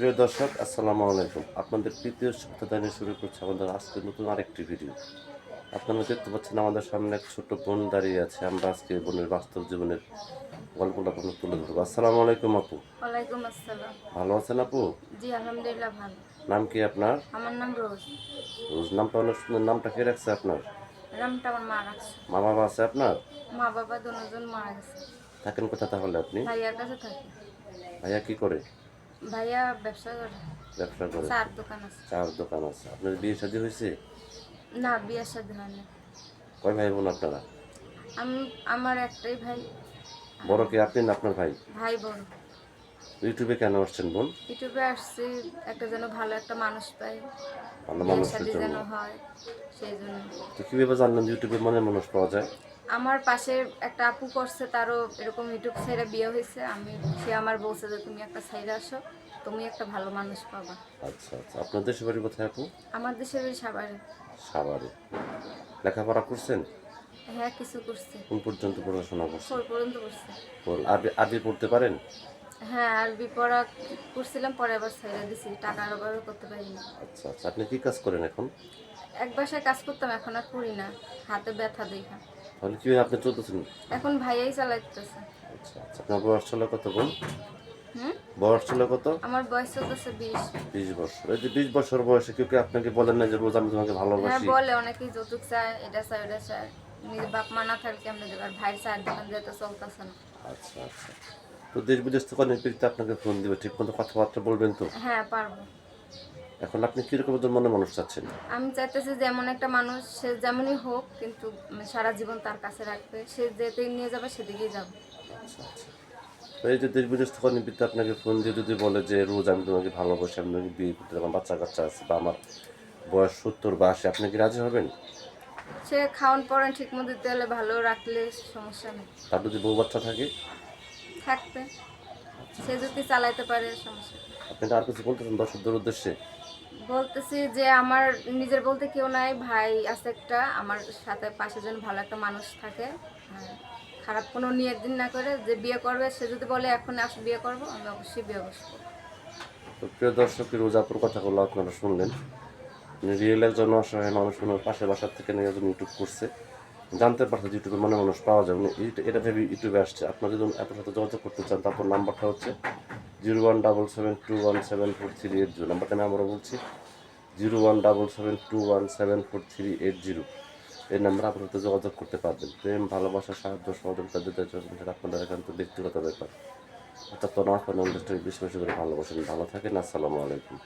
প্রিয় দর্শক আসসালামু আলাইকুম। আপনাদের তৃতীয় সপ্তাহ শুরু করছে আমাদের আজকে নতুন আরেকটি ভিডিও আপনারা দেখতে পাচ্ছেন আমাদের সামনে এক ছোট বোন দাঁড়িয়ে আছে। আমরা আজকে বোনের বাস্তব জীবনের গল্পটা আপনার তুলে ধরবো। আসসালামু আলাইকুম আপু। ওয়ালাইকুম আসসালাম। ভালো আছেন আপু? জি আলহামদুলিল্লাহ ভালো। নাম কি আপনার? আমার নাম রোজ। রোজ নামটা অনেক সুন্দর। নামটা কে রাখছে আপনার? নামটা আমার মা রাখছে। মা বাবা আছে আপনার? মা বাবা দুজন মারা গেছে থাকেন কোথা তাহলে আপনি? ভাইয়ার কাছে থাকি। ভাইয়া কি করে? ভাইয়া ব্যবসা করে। ব্যবসা করে। চার দোকান আছে। চার দোকান আছে। আপনার বিয়ে শাদী হয়েছে? না বিয়ের সাথে হয় না কয় ভাই বোন আপনারা? আমি আমার একটাই ভাই। বড় কি? আপনি না আপনার ভাই? ভাই বড় ইউটিউবে কেন আসছেন বোন? ইউটিউবে আসছি একটা যেন ভালো একটা মানুষ পাই। ভালো বিয়ে মানুষের জন্য। যেন হয় সেই জন্য। তো কীভাবে জানলেন ইউটিউবে মনে মানুষ পাওয়া যায়? আমার পাশে একটা আপু করছে তারও এরকম ইউটিউব ছেড়ে বিয়ে হয়েছে। আমি সে আমার বলছে যে তুমি একটা সাইডে আসো তুমি একটা ভালো মানুষ পাবা। আচ্ছা আচ্ছা। আপনার দেশের বাড়ি কোথায় আপু? আমার দেশের ওই সাভারে। সাভারে। লেখাপড়া করছেন? হ্যাঁ কিছু করছে। কোন পর্যন্ত পড়াশোনা করছেন? ফোর পর্যন্ত করছে। বল, আরবি আরবি পড়তে পারেন? হ্যাঁ আরবি পড়া করছিলাম পরে আবার ছেড়ে দিছি। টাকার অভাবে করতে পারিনি। আচ্ছা আচ্ছা। আপনি কি কাজ করেন এখন? এক বাসায় কাজ করতাম এখন আর করি না। হাতে ব্যথা দেখা। তাহলে কি আপনি চলতেছেন? এখন ভাইয়াই চালাইতেছে। আচ্ছা আচ্ছা। আপনার বয়স ছিল কত বোন? বয়স ছিল কত? আমার বয়স চলতেছে বিশ। বিশ বছর। এই যে বিশ বছর বয়সে কেউ কি আপনাকে বলেন না যে রোজ আমি তোমাকে হ্যাঁ ভালোবাসি বলে। অনেকেই যৌতুক চায় এটা চায় ওটা চায়। নিজের বাপ মা না থাকলে দেবে? আর ভাইয়ের চায়ের দোকান যেতে চলতেছে না। আচ্ছা আচ্ছা। তো দেশ বিদেশ থেকে অনেক ব্যক্তি আপনাকে ফোন দিবে। ঠিক মতো কথাবার্তা বলবেন তো? হ্যাঁ পারব। এখন আপনি কীরকম মনে মানুষ চাচ্ছেন? আমি চাইতেছি যে এমন একটা মানুষ সে যেমনই হোক কিন্তু সারা জীবন তার কাছে রাখবে। সে যেতেই নিয়ে যাবে সেদিকেই যাবে। আচ্ছা আচ্ছা। এই যে দেশ বিদেশ থেকে ব্যক্তি আপনাকে ফোন দিয়ে যদি বলে যে রোজ আমি তোমাকে ভালোবাসি আমি তোমাকে বিয়ে করতে আমার বাচ্চা কাচ্চা আছে বা আমার বয়স সত্তর বা আশি আপনি কি রাজি হবেন? সে খাওয়ান পড়ান ঠিক মতো দিতে হলে ভালো রাখলে সমস্যা নেই। তার যদি বউ বাচ্চা থাকে? থাকবে। সে যদি চালাইতে পারে সমস্যা। আপনি আর কিছু বলতেছেন দর্শকদের উদ্দেশ্যে? বলতেছি যে আমার নিজের বলতে কেউ নাই ভাই আছে একটা আমার সাথে পাশে যেন ভালো একটা মানুষ থাকে। হ্যাঁ, খারাপ কোনো নিয়ত দিন না করে যে বিয়ে করবে সে যদি বলে এখন আস বিয়ে করব আমি অবশ্যই বিয়ে বসবো তো প্রিয় দর্শক রোজাপুর কথাগুলো আপনারা শুনলেন। রিয়েল একজন অসহায় মানুষ ওনার পাশের বাসার থেকে নিয়ে একজন ইউটিউব করছে। জানতে পারছে ইউটিউবে মনে মানুষ পাওয়া যাবে এটা ভেবে ইউটিউবে আসছে। আপনারা যদি আপনার সাথে যোগাযোগ করতে চান তারপর নাম্বারটা হচ্ছে zero one double seven two one seven four three eight zero. নাম্বারটা আমি আমরা বলছি zero one double seven two one seven four three eight zero. এই নাম্বারে আপনার সাথে যোগাযোগ করতে পারবেন। প্রেম, ভালোবাসা, সাহায্য, সহযোগিতা দিতে চান আপনাদের একান্ত ব্যক্তিগত ব্যাপার। অর্থাৎ আপনার বেশি বেশি করে ভালোবাসেন ভালো থাকেন, আসসালামু আলাইকুম।